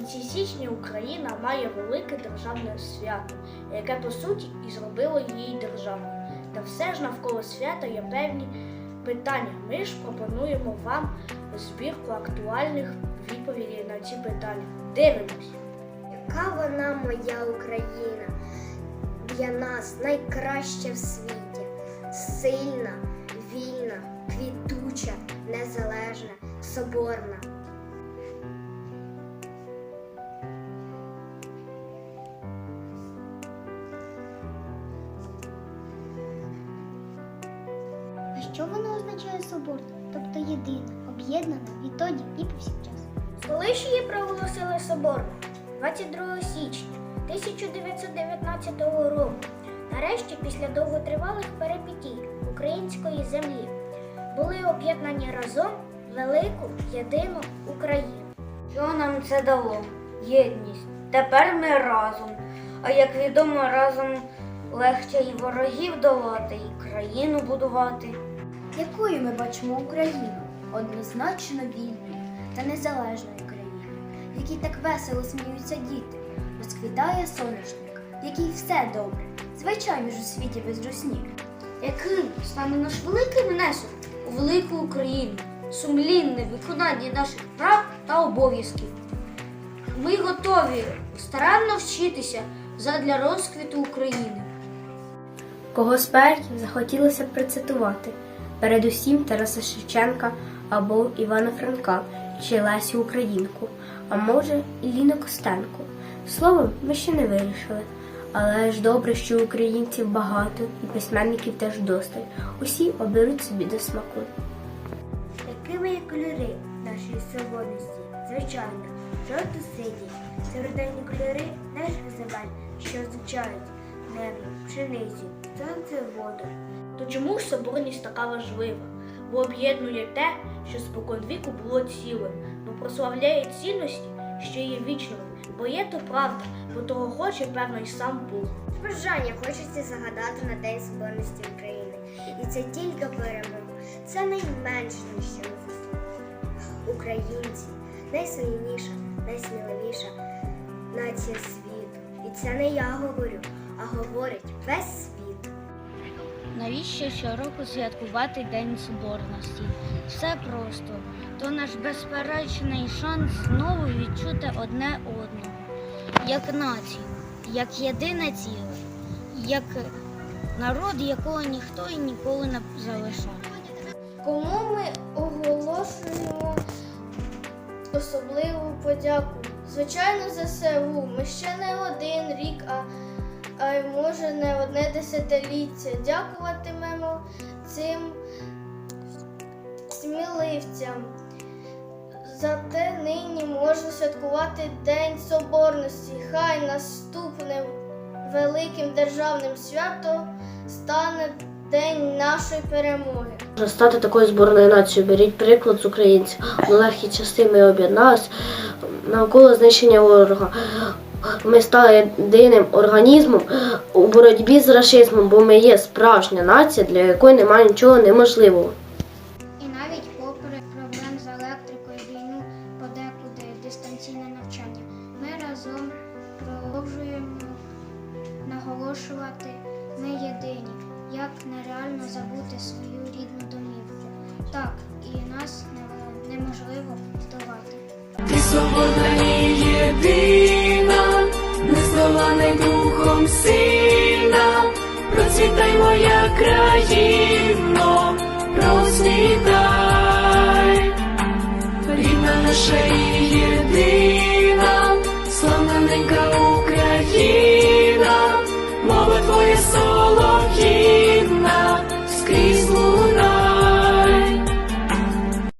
кінці січня Україна має велике державне свято, яке по суті і зробило її державою. Та все ж навколо свята є певні питання. Ми ж пропонуємо вам збірку актуальних відповідей на ці питання. Дивимось. Яка вона моя Україна? Для нас найкраща в світі. Сильна, вільна, квітуча, незалежна, соборна. Що воно означає соборна? Тобто єдина, об'єднана відтоді і повсякчас. Коли ж її проголосили соборно? 22 січня 1919 року. Нарешті, після довготривалих перипетій української землі, були об'єднані разом велику єдину Україну. Що нам це дало? Єдність. Тепер ми разом. А як відомо, разом легше і ворогів долати, і країну будувати. Якою ми бачимо Україну? Однозначно вільною та незалежною країною, в якій так весело сміються діти, розквітає соняшник, в якій все добре, звичайно ж у світі без русні. Яким стане наш великий внесок у велику Україну, сумлінне виконання наших прав та обов'язків. Ми готові старанно вчитися задля розквіту України. Кого з поетів захотілося б процитувати, передусім Тараса Шевченка або Івана Франка чи Лесю Українку, а може і Ліну Костенко. Словом, ми ще не вирішили. Але ж добре, що українців багато і письменників теж досталь. Усі оберуть собі до смаку. Якими є кольори нашої свободності? Звичайно, жовто-сині. Серединні кольори наших земель, що означають небо, пшеницю, сонце, воду. То чому ж соборність така важлива? Бо об'єднує те, що споконвіку було цілим, бо прославляє цінності, що є вічними, бо є то правда, бо того хоче, певно, і сам Бог. Бажання хочеться загадати на День Соборності України. І це тільки перемога. Це найменше, на що ми. Українці найсильніша, найсміливіша нація світу. І це не я говорю, а говорить весь світ. Навіщо щороку святкувати День Соборності? Все просто. То наш безперечний шанс знову відчути одне одного, як націю, як єдине ціле, як народ, якого ніхто і ніколи не залишав. Кому ми оголошуємо особливу подяку? Звичайно, ЗСУ. Ми ще не один рік, а, а й може не одне десятиліття. Дякуватимемо цим сміливцям. Зате нині можна святкувати День Соборності. Хай наступним великим державним святом стане День нашої перемоги. Щоб стати такою зборною нацією, беріть приклад з українців. Легкі часи ми навколо знищення ворога. Ми стали єдиним організмом у боротьбі з расизмом, бо ми є справжня нація, для якої немає нічого неможливого. І навіть попри проблем з електрикою, війну, подекуди дистанційне навчання, ми разом продовжуємо наголошувати ми єдині, як нереально забути свою рідну домівку. Так, і нас неможливо здолати. Ти свободна і єдина, моя країно,